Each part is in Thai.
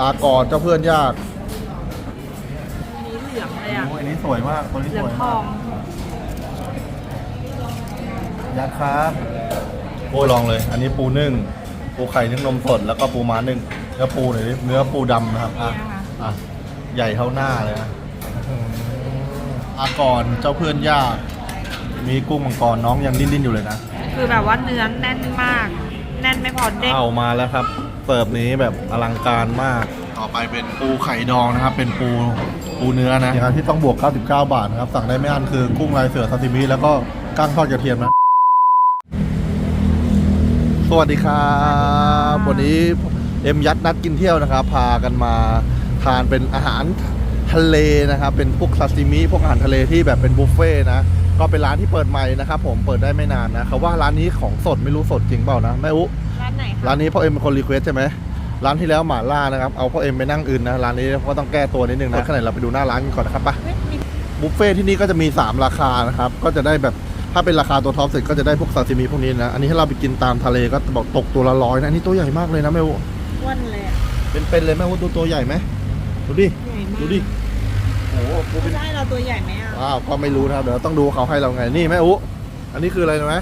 ลาก่อนเจ้าเพื่อนยากอันนี้เหลืองเลยอะ โอ้ยอันนี้สวยมากตัวนี้เหลืสองวยทมาอกงยัดครับโอ้ยลองเลย อันนี้ปูนึ่ง ปูไข่นึ่งนมสด แล้วก็ปูม้านึ่งเนื้อปูหน่อยดิเนื้อปูดำนะครับอะเนี่ยค่ะอะใหญ่เท่าหน้าเลยนะอาก่อนเจ้าเพื่อนยาก มีกุ้งมังกรน้องยังดิ้นๆอยู่เลยนะ คือแบบว่าเนื้อแน่นมาก แน่นไม่พอเด้งเอามาแล้วครับ เสิร์ฟนี้แบบอลังการมาก ต่อไปเป็นปูไข่ดองนะครับ เป็นปูปูเนื้อนะอย่างที่ต้องบวก 99 บาทนะครับ สั่งได้ไม่อั้นคือกุ้งลายเสือซาซิมิแล้วก็ก้างทอดกระเทียมนะ สวัสดีครับวันนี้เอ็มยัดนัดกินเที่ยวนะครับ พากันมาทานเป็นอาหารทะเลนะครับ เป็นพวกซาซิมิพวกอาหารทะเลที่แบบเป็นบุฟเฟ่ต์นะก็เป็นร้านที่เปิดใหม่นะครับ ผมเปิดได้ไม่นานนะเขาว่าร้านนี้ของสดไม่รู้สดจริงเปล่านะแม่อุ ร้านไหนคะร้านนี้พ่อเอ็มเป็นคนรีเควสใช่ไหมร้านที่แล้วหมาล่านะครับ เอาพ่อเอ็มไปนั่งอื่นนะร้านนี้ก็ต้องแก้ตัวนิดนึงนะขณะเราไปดูหน้าร้านกันก่อนนะครับไปเฮ้ยมีบุฟเฟ่ที่นี่ก็จะมี 3 ราคานะครับ ก็จะได้แบบถ้าเป็นราคาตัวท็อปเสร็จก็จะได้พวกซาซิมิพวกนี้นะ อันนี้ถ้าเราไปกินตามทะเลก็บอกตกตัวละร้อยนะ อันนี้ตัวใหญ่มากเลยนะแม่อุอ้วนเลยอะเป็นๆเลยแม่อุดูตัวใหญ่ไหมดูดิ ใหญ่มากดูดิ โอ้โหปูเป็นได้เราตัวใหญ่ไหมอะว้าวก็ไม่รู้นะครับ เดี๋ยวต้องดูเขาให้เราไง นี่แม่อุอันนี้คืออะไรรู้ไหม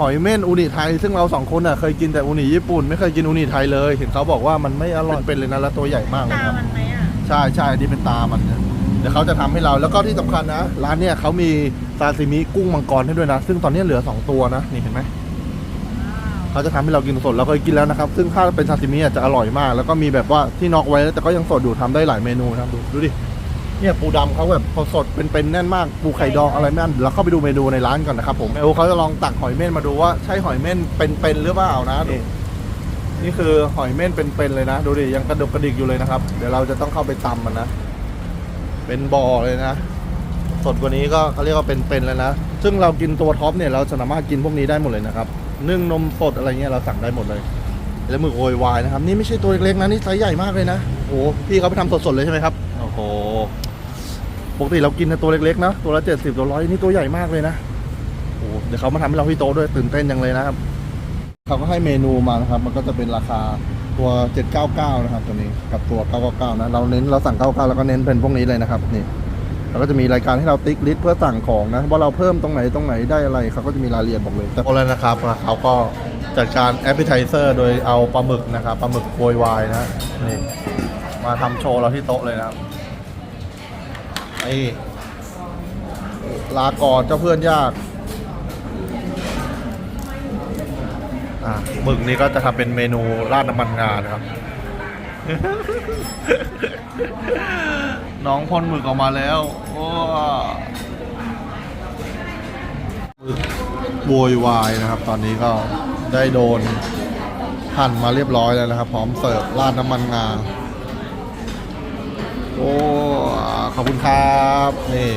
หอยเม่นอูนิไทย ซึ่งเราสองคนอะเคยกินแต่อูนิญี่ปุ่นไม่เคยกินอูนิไทยเลยเห็นเขาบอกว่ามันไม่อร่อยเป็นๆเลยนะแล้วตัวใหญ่มากเลยตาครับมันไหมอะใช่ใช่อันนี้เป็นตามันเนี่ยเดี๋ยวเขาจะทำให้เราแล้วก็ที่สำคัญนะร้านเนี่ยเขามีซาซิมิกุ้งมังกรให้ด้วยนะ ซึ่งตอนนี้เหลือ2ตัวนะนี่เห็นไหมเขาจะทำให้เรากินสดเราเคยกินแล้วนะครับ ซึ่งถ้าเป็นซาซิมิอะจะอร่อยมาก แล้วก็มีแบบว่าที่น็อกไว้แต่ก็ยังสดอยู่ทำได้หลายเมนูนะครับดูดูดิ เนี่ยปูดำเขาแบบพอสดเป็นๆแน่นมากปูไข่ดองอะไรไม่อันเดี๋ยวเราเข้าไปดูเมนูในร้านก่อนนะครับผมเอลเขาจะลองตักหอยเม่นมาดูว่าใช่หอยเม่นเป็นๆหรือเปล่านะดูนี่คือหอยเม่นเป็นๆเลยนะ ดูดิยังกระดกกระดิกอยู่เลยนะครับ เดี๋ยวเราจะต้องเข้าไปตำมันนะ เป็นบ่อเลยนะ สดกว่านี้ก็เขาเรียกว่าเป็นๆแล้วนะ ซึ่งเรากินตัวท็อปเนี่ยเราสามารถกินพวกนี้ได้หมดเลยนะครับนึ่งนมสดอะไรเงี้ยเราสั่งได้หมดเลย แล้วหมึกโวยวายนะครับ นี่ไม่ใช่ตัวเล็กๆนะนี่ไซส์ใหญ่มากเลยนะโอ้โหพี่เขาไปทำสดๆเลยใช่ไหมครับโอ้โห ปกติเรากินแต่ตัวเล็กๆนะตัวละเจ็ดสิบตัวร้อยนี่ตัวใหญ่มากเลยนะโอ้โหเดี๋ยวเขามาทำให้เราที่โต๊ะด้วยตื่นเต้นจังเลยนะครับเขาก็ให้เมนูมานะครับ มันก็จะเป็นราคาตัว 799 นะครับ ตัวนี้กับตัว 999 นะ เราเน้นเราสั่ง 99 แล้วก็เน้นเป็นพวกนี้เลยนะครับนี่แล้วก็จะมีรายการให้เราติ๊กลิสต์เพื่อสั่งของนะว่าเราเพิ่มตรงไหนตรงไหนได้อะไรเขาก็จะมีรายละเอียดบอกเลยแต่พอแล้วนะครับเขาก็จัดการแอปเปิลไทเซอร์โดยเอาปลาหมึกนะครับปลาหมึกโวยวายนะนี่มาทำโชว์เราที่โต๊ะเลยนะครับ นี่ลาก่อนเจ้าเพื่อนยากอะหมึกนี้ก็จะทำเป็นเมนูราดน้ำมันงานะครับ น้องพ่นหมึกออกมาแล้ว โอ้หมึกโวยวายนะครับ ตอนนี้ก็ได้โดนหั่นมาเรียบร้อยแล้วนะครับ พร้อมเสิร์ฟราดน้ำมันงา โอ้ขอบคุณครับนี่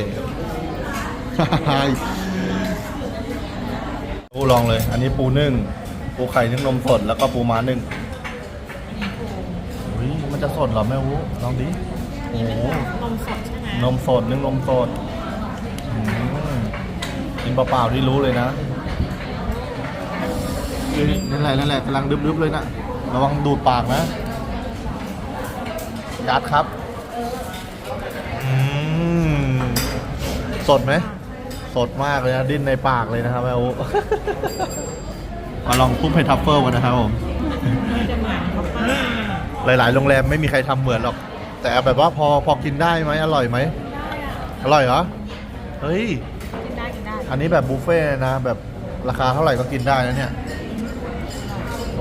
ปูลองเลย อันนี้ปูนึ่ง ปูไข่นึ่งนมสดแล้วก็ปูม้านึ่งอุ้ยมันจะสดเหรอแม่วูลองดิโอ้นมสดใช่ไหมนมสดนึ่งนมสดอืมกินเปล่าๆที่รู้เลยนะนี่นั่นแหละนั่นแหละกำลังดึบๆเลยนะระวังดูดปากนะยัดครับ อืม สดไหม สดมากเลยนะ ดิ้นในปากเลยนะครับแม่อูมาลองกุ้งเพทัฟเฟิลกันนะครับผมจะเหมือนเขาปะหลาย ๆ โรงแรมไม่มีใครทำเหมือนหรอก แต่แบบว่าพอพอกินได้ไหมอร่อยไหม อร่อยเหรอ เฮ้ย กินได้กินได้ อันนี้แบบบุฟเฟ่ต์นะ แบบราคาเท่าไหร่ก็กินได้นะเนี่ย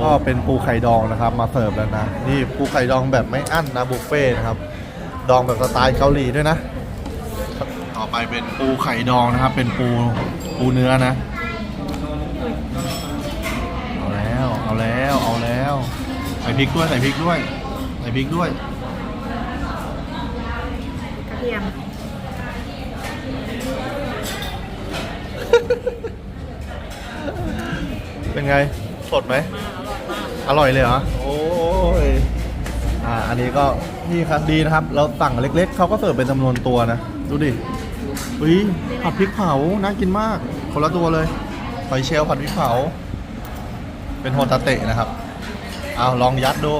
ก็เป็นปูไข่ดองนะครับ มาเสิร์ฟแล้วนะ นี่ปูไข่ดองแบบไม่อั้นนะบุฟเฟ่ต์นะครับ ดองแบบสไตล์เกาหลีด้วยนะต่ อไปเป็นปูไข่ดองนะครับ เป็นปูปูเนื้อนะ เอาแล้ว เอาแล้ว เอาแล้ว ใส่พริกด้วยใส่พริกด้วยใส่พริกด้วย กระเทียมเป็นไง สดไหม อร่อยเลยเหรอ โอ้ย อ่า อันนี้ก็นี่ครับดีนะครับ เราสั่งเล็กๆ เขาก็เสิร์ฟเป็นจำนวนตัวนะ ดูดิ อุ้ยผัดพริกเผาน่ากินมาก คนละตัวเลยหอยเชลล์ผัดพริกเผา เป็นโฮตาเตะนะครับเอาลองยัดดู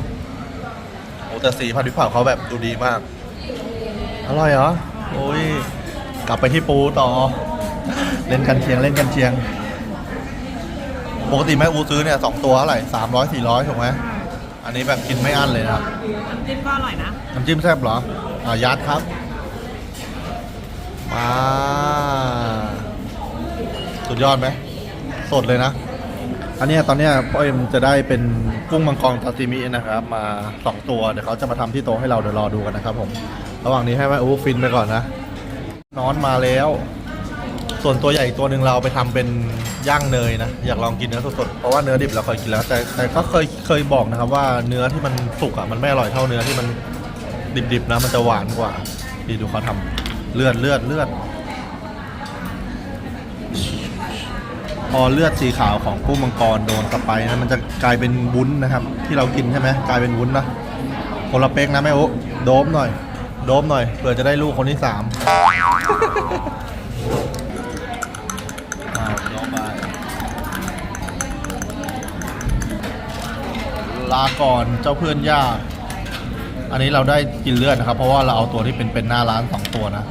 โอ้แต่แต่สีผัดพริกเผาเขาแบบดูดีมาก อร่อยเหรอโอ้ยกลับไปที่ปูต่อ เล่นกันเชียงเล่นกันเชียงปกติแม่อูซื้อเนี่ยสองตัวเท่าไหร่สามร้อยสี่ร้อยถูกไหมอันนี้แบบกินไม่อั้นเลยนะครับน้ำจิ้มก็อร่อยนะน้ำจิ้มแซ่บเหรออ่ายัดครับ มาสุดยอดไหม สดเลยนะ อันนี้ตอนนี้พ่อเอ็มจะได้เป็นกุ้งมังกรซาซิมินะครับ มาสองตัว เดี๋ยวเขาจะมาทำที่โต๊ะให้เราเดี๋ยวรอดูกันนะครับผม ระหว่างนี้ให้แม่อูฟินไปก่อนนะ นอนมาแล้ว ส่วนตัวใหญ่อีกตัวหนึ่งเราไปทำเป็นย่างเนยนะ อยากลองกินเนื้อสดๆ เพราะว่าเนื้อดิบเราเคยกินแล้ว แต่แต่ก็เคยเคยบอกนะครับว่าเนื้อที่มันสุกอะมันไม่อร่อยเท่าเนื้อที่มันดิบๆนะ มันจะหวานกว่าดีดูเขาทำ เลือดเลือดเลือด พอเลือดสีขาวของกุ้งมังกรโดนสไปนะมันจะกลายเป็นวุ้นนะครับ ที่เรากินใช่ไหมกลายเป็นวุ้นนะคนละเป๊กนะแม่โอ๊โดบหน่อย โดบหน่อยเผื่อจะได้ลูกคนที่สามลาก่อนเจ้าเพื่อนยาก อันนี้เราได้กินเลือดนะครับ เพราะว่าเราเอาตัวที่เป็นเป็นหน้าร้านสองตัวนะ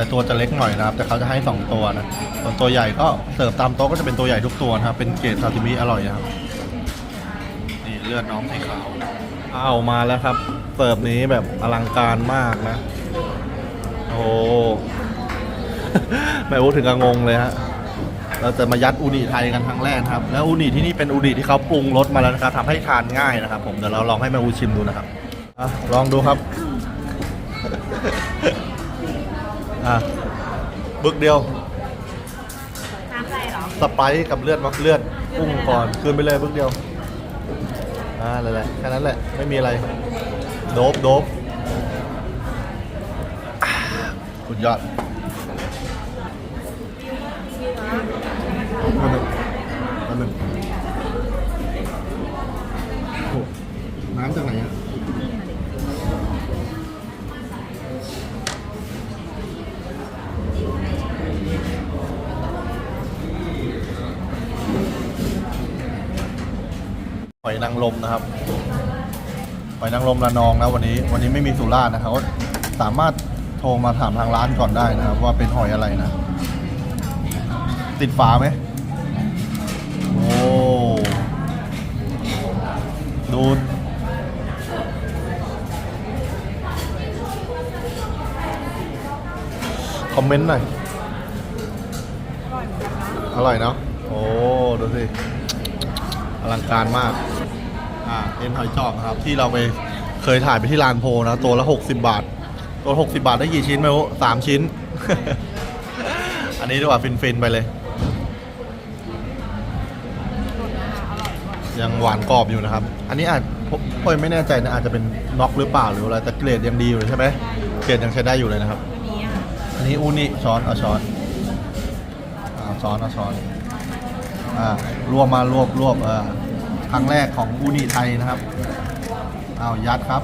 แต่ตัวจะเล็กหน่อยนะครับ แต่เขาจะให้ 2 ตัวนะส่วนตัวใหญ่ก็เสิร์ฟตามโต๊ะก็จะเป็นตัวใหญ่ทุกตัวนะครับ เป็นเกรดซาซิมิอร่อยนะครับ นี่เลือดน้องสีขาวเอามาแล้วครับ เสิร์ฟนี้แบบอลังการมากนะ โอ้แม่อูถึงกับงงเลยฮะเราจะมายัดอูนิไทยกันครั้งแรกครับ แล้วอูนิที่นี่เป็นอูนิที่เขาปรุงรสมาแล้วนะครับทำให้ทานง่ายนะครับ ผมเดี๋ยวเราลองให้แม่อูชิมดูนะครับอลองดูครับ อะบึกเดียว น้ำอะไรเหรอ สไปซ์กับเลือดมักเลือดกุ้งก่อนคืนไปเลยบึกเดียวอ่านั่นแหละแค่นั้นแหละไม่มีอะไรโดบโดบอ่าสุดยอด นางรมนะครับหอยนางรมระนองนะวันนี้ วันนี้ไม่มีสุราษฎร์นะครับก็สามารถโทรมาถามทางร้านก่อนได้นะครับ ว่าเป็นหอยอะไรนะ ติดฝาไหมโอ้ดูคอมเมนต์หน่อย อร่อยเนาะ โอ้ ดูสิ อลังการมาก อ่าเอ็นหอยจอบนะครับ ที่เราไปเคยถ่ายไปที่ลานโพนะ ตัวละ 60 บาท ตัว60 บาทได้กี่ชิ้นไม่รู้สามชิ้น อันนี้ดีกว่าฟินๆไปเลย ยังหวานกรอบอยู่นะครับ อันนี้อาจผมผมไม่แน่ใจนะอาจจะเป็นน็อกหรือเปล่าหรืออะไรแต่เกรดยังดีอยู่เลยใช่ไหมเกรดยังใช้ได้อยู่เลยนะครับ อันนี้อะอันนี้อูนิช้อนเอาช้อนเอาช้อนเอาช้อนอ่ารวบมารวบรวบเออ ครั้งแรกของอูนิไทยนะครับเอายัดครับ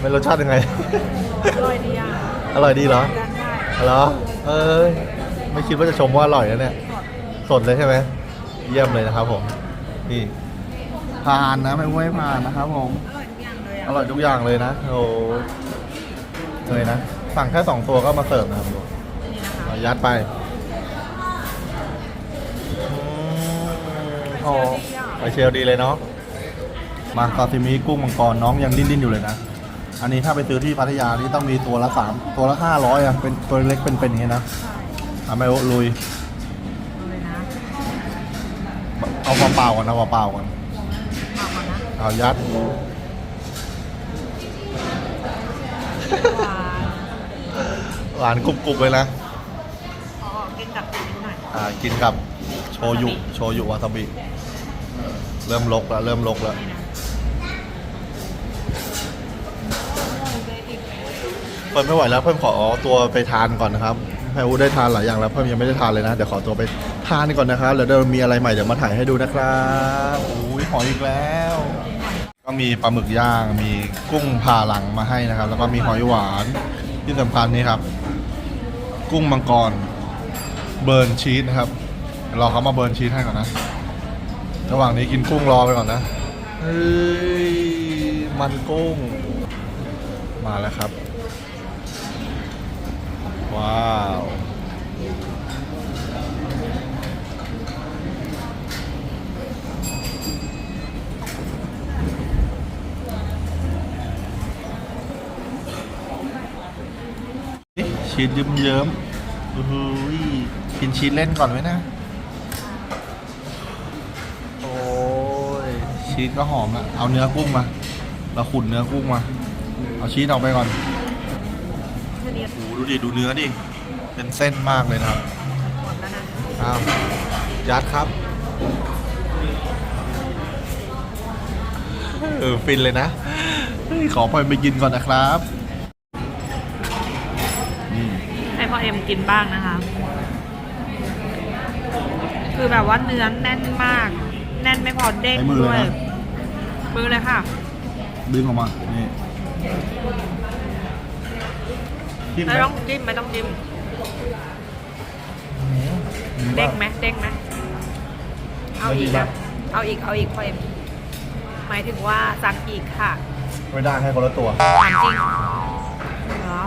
ไม่รสชาติยังไง อร่อยดีอะอร่อยดีเหรอทานได้เหรอเอ้ยไม่คิดว่าจะชมว่าอร่อยนะเนี่ย สดเลยใช่ไหม เยี่ยมเลยนะครับผมนี่ผ่านนะไม่ไม่ผ่านนะครับผม อร่อยทุกอย่างเลยอะอร่อยทุกอย่างเลยนะ โอ้เลยนะ สั่งแค่สองตัวก็มาเสิร์ฟนะครับดูนี่นะคะเอายัดไป โอ้ไปเชลดีเลยเนาะ มาซาซิมิกุ้งมังกรน้องยังดิ้นๆอยู่เลยนะ อันนี้ถ้าไปซื้อที่พัทยานี่ต้องมีตัวละสามตัวละห้าร้อยอะ เป็นตัวเล็กเป็นเป็นอย่างนี้นะเอาไม่ลุยเอาเลยนะเอาเปล่าๆก่อนเอาเปล่าๆก่อน เอาก่อนนะเอายัดหวานหวานกรุบๆเลยนะอ๋อกินกับตินิดหน่อยอ่า กินกับโชยุ โชยุวาซาบิ เริ่มลกแล้วเริ่มลกแล้วเพิ่มไม่ไหวแล้วเพิ่มขอตัวไปทานก่อนนะครับให้อูได้ทานหลายอย่างแล้วเพิ่มยังไม่ได้ทานเลยนะเดี๋ยวขอตัวไปทานก่อนนะครับแล้วเดี๋ยวมีอะไรใหม่เดี๋ยวมาถ่ายให้ดูนะครับอุ้ยหอยอีกแล้ว ก็มีปลาหมึกย่างมีกุ้งผ่าหลังมาให้นะครับ แล้วก็มีหอยหวานที่สำคัญนี่ครับ กุ้งมังกรเบิร์นชีสนะครับรอเขามาเบิร์นชีสให้ก่อนนะ ระหว่างนี้กินกุ้งรอไปก่อนนะ เฮ้ย มันกุ้ง มาแล้วครับ ว้าวชีสเยิ้มๆอู้หูยกินชีสเล่นก่อนไหมนะ ชีสก็หอมอะเอาเนื้อกุ้งมา เราขุดเนื้อกุ้งมา เอาชีสออกไปก่อนแค่นี้โอ้โหดูดิ ดูเนื้อดิ เป็นเส้นมากเลยนะครับหมดแล้วนะอ้าวยัดครับเออฟินเลยนะเฮ้ยขอพลอยไปกินก่อนนะครับอืมให้พ่อเอ็มกินบ้างนะคะ คือแบบว่าเนื้อแน่นมาก แน่นไม่พอเด้งใช้มือด้วเลยยนะ มือเลยค่ะ ดึงออกมา นี่จิ้มไหมไม่ต้องจิ้มไม่ต้องจิ้มอืมเด้งไหมเด้งไหมเอาอีกไม่ดีนะปะเอาอีก เอาอีกพ่อเอ็มหมายถึงว่าสั่งอีกค่ะไม่ได้ให้คนละตัวถามจริงเหรอ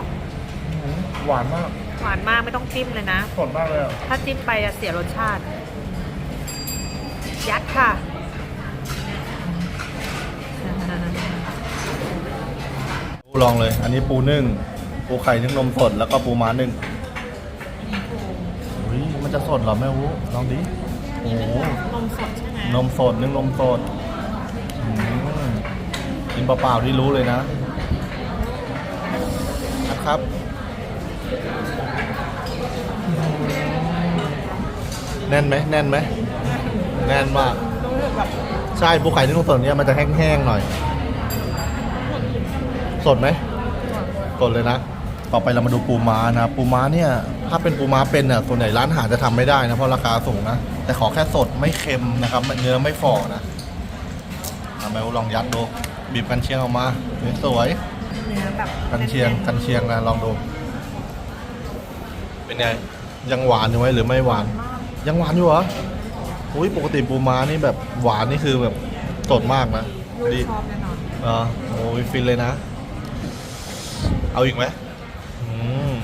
หวานมากหวานมากไม่ต้องจิ้มเลยนะ สดมากเลยอะ ถ้าจิ้มไปจะเสียรสชาติ ยัดค่ะ ลองเลย อันนี้ปูนึ่ง ปูไข่นึ่งนมสด แล้วก็ปูม้านึ่งอุ้ยมันจะสดเหรอแม่วูลองดิโอ้โหนมสดใช่ไหมนมสดนึ่งนมสดอืมกินเปล่าๆที่รู้เลยนะ นะครับ แน่นไหมแน่นไหมแน่นมากใช่ ปูไข่นึ่งนมสดเนี่ยมันจะแห้งๆหน่อย สดไหมสดเลยนะ ต่อไปเรามาดูปูม้านะ ปูม้าเนี่ย ถ้าเป็นปูม้าเป็นเนี่ยส่วนใหญ่ร้านอาหารจะทำไม่ได้นะ เพราะราคาสูงนะ แต่ขอแค่สดไม่เค็มนะครับเนื้อไม่ฝ่อนะทำไมลองยัดดู บีบกันเชียงออกมาเนื้อสวยเนื้อแบบกันเชียงกันเชียงนะลองดู เป็นไงยังหวานอยู่ไหมหรือไม่หวาน ยังหวานอยู่เหรออุ้ยปกติปูม้านี่แบบหวานนี่คือแบบสดมากนะลูกดีชอบแน่นอนเออโอ้ยฟินเลยนะ เอาอีกไหมอืม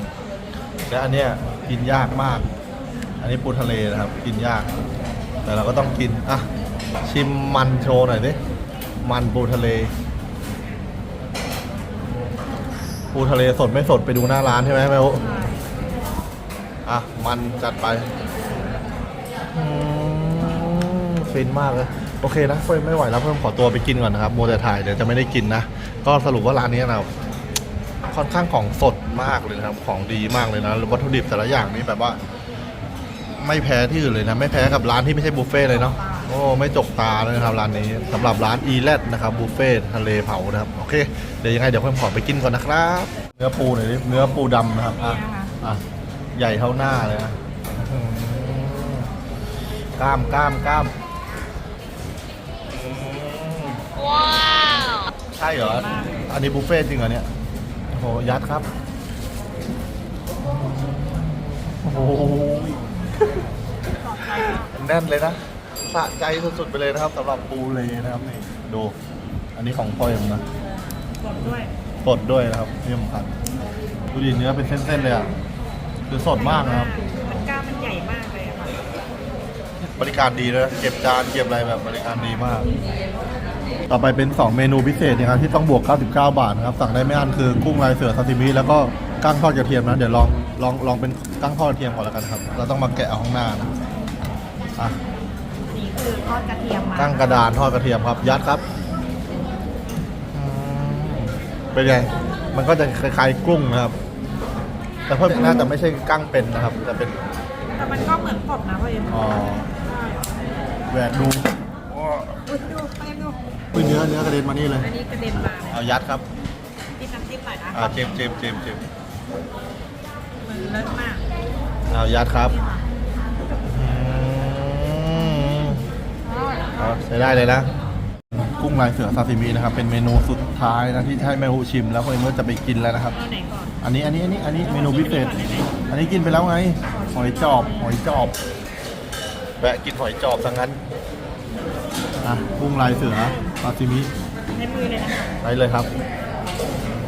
และอันเนี้ยกินยากมาก อันนี้ปูทะเลนะครับ กินยาก แต่เราก็ต้องกิน อะ ชิมมันโชว์หน่อยดิ มันปูทะเล ปูทะเลสดไม่สดไปดูหน้าร้านใช่ไหมแม่อุอะ มันจัดไปอืมฟินมากเลยโอเคนะเพิ่มไม่ไหวแล้วเพิ่มขอตัวไปกินก่อนนะครับโมวแต่ถ่ายเดี๋ยวจะไม่ได้กินนะ ก็สรุปว่าร้านนี้นะ ค่อนข้างของสดมากเลยนะครับ ของดีมากเลยนะวัตถุดิบแต่ละอย่างนี่แบบว่า ไม่แพ้ที่อื่นเลยนะ ไม่แพ้กับร้านที่ไม่ใช่บุฟเฟ่ต์เลยเนาะโอ้ไม่จกตาเลยนะครับร้านนี้สำหรับร้านอีแลดนะครับบุฟเฟ่ต์ทะเลเผานะครับโอเคเดี๋ยวยังไงเดี๋ยวเพิ่มขอไปกินก่อนนะครับเนื้อปูหน่อยดิเนื้อปูดำนะครับอะอะใหญ่เท่าหน้าเลยนะอื้อหือกล้ามกล้ามกล้ามว้าวใช่เหรออันนี้บุฟเฟ่ต์จริงเหรอเนี่ย โอ้โหยัดครับ โอ้โหแน่นเลยนะสะใจสุดๆไปเลยนะครับสำหรับปูเลยนะครับนี่ดู อันนี้ของพ่อเอ็มนะสดด้วยสดด้วยนะครับที่สำคัญดูดิเนื้อเป็นเส้นๆเลยอะคือสดมากนะครับ มันกล้ามมันใหญ่มากเลยอะค่ะบริการดีด้วยเก็บจานเก็บอะไรแบบบริการดีมาก ต่อไปเป็น 2 เมนูพิเศษนะครับที่ต้องบวก 99 บาทนะครับสั่งได้ไม่อั้นคือกุ้งลายเสือซาซิมิแล้วก็กั้งทอดกระเทียมนะเดี๋ยวลองลองลองเป็นกั้งทอดกระเทียมก่อนแล้วกันครับ เราต้องมาแกะเอาข้างหน้านะอะนี่คือทอดกระเทียมมากั้งกระดานทอดกระเทียมครับ ยัดครับอืมเป็นไงมันก็จะคล้ายๆกุ้งนะครับ แต่เพิ่มน่าจะไม่ใช่กั้งเป็นนะครับแต่เป็นแต่มันก็เหมือนสดนะพ่อเอ็มอ๋อแหวกดู อุ๊ยดูพ่อเอ็มดูอุ้ยเนื้อเนื้อกระเด็นมานี่เลย อันนี้กระเด็นมาเลยเอายัดครับจิ้มน้ำจิ้มหน่อยนะอ่าเจมเจมเจมเจมมันเลิศมากเอายัดครับอืมอร่อยเอาใช้ได้เลยนะกุ้งลายเสือซาซิมินะครับ เป็นเมนูสุดท้ายนะที่ให้แม่ฮูชิม แล้วคนเมื่อจะไปกินแล้วนะครับ เอาไหนก่อนอันนี้อันนี้อันนี้อันนี้เมนูพิเศษอันนี้กินไปแล้วไง หอยจอบ หอยจอบแวะกินหอยจอบซะงั้น อะกุ้งลายเสือซาซิมิในมือเลยนะคะไปเลยครับ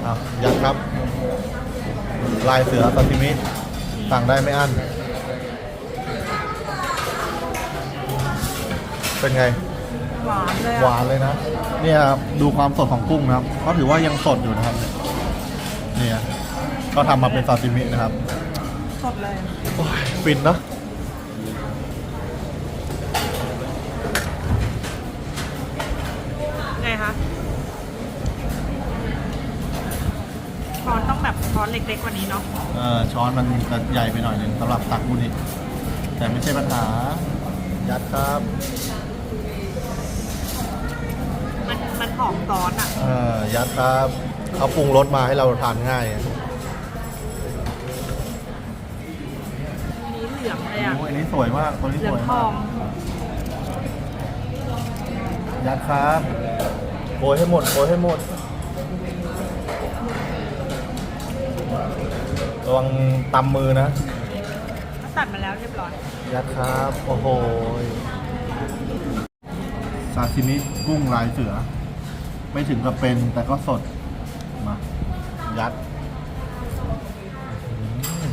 อะยัดครับ ลายเสือซาซิมิสั่งได้ไม่อั้น เป็นไง หวานเลยหอะวานเลยนะ เนี่ยครับดูความสดของกุ้งนะครับก็ถือว่ายังสดอยู่นะครับ เนี่ย ก็ทำมาเป็นซาซิมินะครับ สดเลย โอ้ยฟินเนอะ ไงคะช้อนต้องแบบช้อน เล็กๆกว่านี้เนาะเออช้อนมันจะใหญ่ไปหน่อยหนึ่งสำหรับตักบุนี่แต่ไม่ใช่ปัญหายัดครับมันมันหอมซอสอะเออยัดครับเขาปรุงรสมาให้เราทานง่ายอันนี้เหลืองเลยอะโอ้ยอันนี้สวยมากตัวนี้เหลืสองวยทมาอก งยัดครับโกยให้หมดโกยให้หมด ระวังตำมือนะ ก็ตัดมาแล้วเรียบร้อย ยัดครับ โอ้โหซาซิมิกุ้งลายเสือ ไม่ถึงกับเป็นแต่ก็สด มา ยัดอืม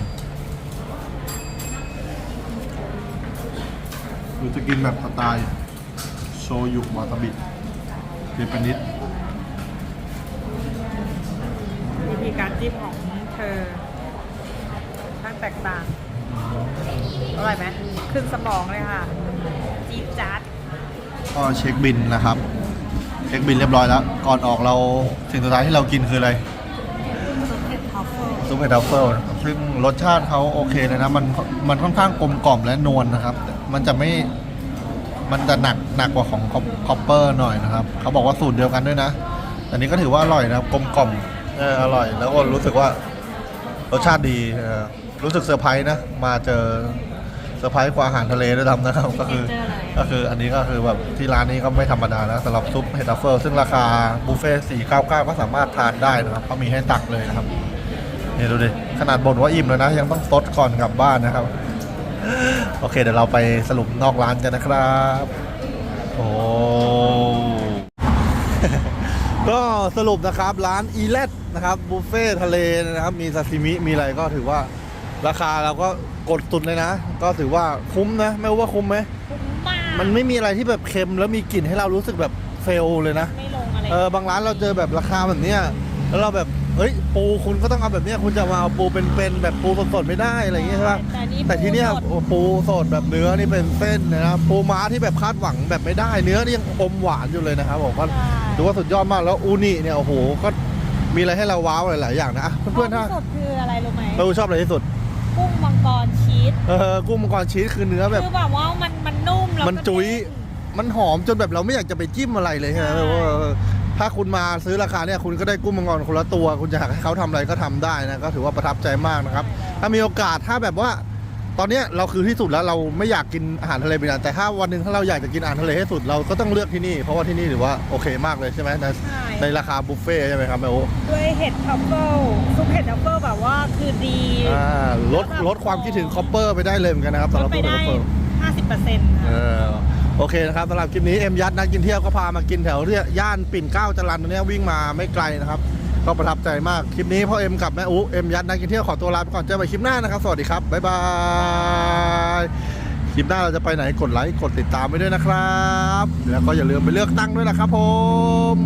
คือจะกินแบบสไตล์โชยุวาซาบิเจแปนิสวิธีการจิ้มของเธอทั้ง แตกต่าง อร่อยไหมขึ้นสมองเลยค่ะ จี๊ดจ๊าดก็เช็คบินนะครับ เช็คบินเรียบร้อยแล้ว ก่อนออกเราสิ่งสุดท้ายที่เรากินคืออะไรซุปเห็ดทรัฟเฟิลซุปเห็ดทัฟเฟิลซึ่งรสชาติเขาโอเคเลยนะ มันมันค่อนข้างกลมกล่อมและนวลนะครับ มันจะไม่มันจะหนักหนักกว่าของคอปเปอร์หน่อยนะครับ เขาบอกว่าสูตรเดียวกันด้วยนะ อันนี้ก็ถือว่าอร่อยนะครับกลมกล่อมเอออร่อย แล้วก็รู้สึกว่ารสชาติดีเออ รู้สึกเซอร์ไพรส์นะ มาเจอเซอร์ไพรส์กว่าอาหารทะเลด้วยซ้ำนะครับ ก็คือเจอเลยก็คืออันนี้ก็คือแบบที่ร้านนี้ก็ไม่ธรรมดานะสำหรับซุปเห็ดทัฟเฟิลซึ่งราคาบุฟเฟ่สี่เก้าเก้าก็สามารถทานได้นะครับเขามีให้ตักเลยนะครับนี่ดูดิขนาดบ่นว่าอิ่มแล้วนะ ยังต้องซดก่อนกลับบ้านนะครับ โอเค เดี๋ยวเราไปสรุปนอกร้านกันนะครับ โอ้ก็สรุปนะครับร้านอีเลตนะครับบุฟเฟ่ทะเลนะครับ มีซาซิมิมีอะไรก็ถือว่า ราคาเราก็กดตุนเลยนะ ก็ถือว่าคุ้มนะ ไม่รู้ว่าคุ้มไหมคุ้มมากมันไม่มีอะไรที่แบบเค็มแล้วมีกลิ่นให้เรารู้สึกแบบเฟลเลยนะไม่ลงอะไรเออบางร้านเราเจอแบบราคาแบบเนี้ยแล้วเราแบบเอ้ยปูคุณก็ต้องเอาแบบเนี้ยคุณจะมาเอาปูเป็นๆแบบปูสดๆไม่ได้อะไรอย่างเงี้ยใช่ปะแต่นี่แต่ที่เนี้ยปูสดโอ้ปูสดแบบเนื้อนี่เป็นเส้นนะครับปูม้าที่แบบคาดหวังแบบไม่ได้เนื้อนี่ยังอมหวานอยู่เลยนะครับผมก็ใช่ถือว่าสุดยอดมากแล้วอูนิเนี่ยโอ้โหก็มีอะไรให้เราว้าวหลายๆอย่างนะอะเพื่อนๆถ้าชบที่สุดคืออะไรรู้ไหมเราชอบอะไรที่สุด กุ้งมังกรชีสเออกุ้งมังกรชีสคือเนื้อแบบคือแบบว่ามันมันนุ่มแล้วมันจุ๋ยมันหอมจนแบบเราไม่อยากจะไปจิ้มอะไรเลยใช่ไหมใช่แบบว่าเออถ้าคุณมาซื้อราคาเนี่ยคุณก็ได้กุ้งมังกรคนละตัว คุณจะอยากให้เขาทำอะไรก็ทำได้นะก็ถือว่าประทับใจมากนะครับ ถ้ามีโอกาสถ้าแบบว่า ตอนเนี้ยเราคือที่สุดแล้วเราไม่อยากกินอาหารทะเลเป็นอันแต่ถ้าวันหนึ่งถ้าเราอยากจะกินอาหารทะเลให้สุดเราก็ต้องเลือกที่นี่เพราะว่าที่นี่ถือว่าโอเคมากเลยใช่ไหมในใช่ ในราคาบุฟเฟ่ต์ใช่ไหมครับแม่โอ้ด้วยเห็ดทัฟเฟิลซุปเห็ดทัฟเฟิลแบบว่าคือดีอ่าลดลดความคิดถึงคอปเปอร์ไปได้เลยเหมือนกันนะครับลสำหดรับไปตัวได้ คอปเปอร์ 50เปอร์เซ็นต์เออโอเคนะครับสำหรับคลิปนี้เอ็มยัดนักกินเที่ยวก็พามากินแถวเนี่ยย่านปิ่นเกล้าจรันตรงเนี้ยวิ่งมาไม่ไกลนะครับ ก็ประทับใจมาก คลิปนี้พ่อเอ็มกับแม่อุเอ็มยัดนักกินเที่ยวขอตัวลาไปก่อนเจอกันใหม่คลิปหน้านะครับ สวัสดีครับ บ๊ายบาย คลิปหน้าเราจะไปไหนกดไลค์กดติดตามไปด้วยนะครับ แล้วก็อย่าลืมไปเลือกตั้งด้วยนะครับผม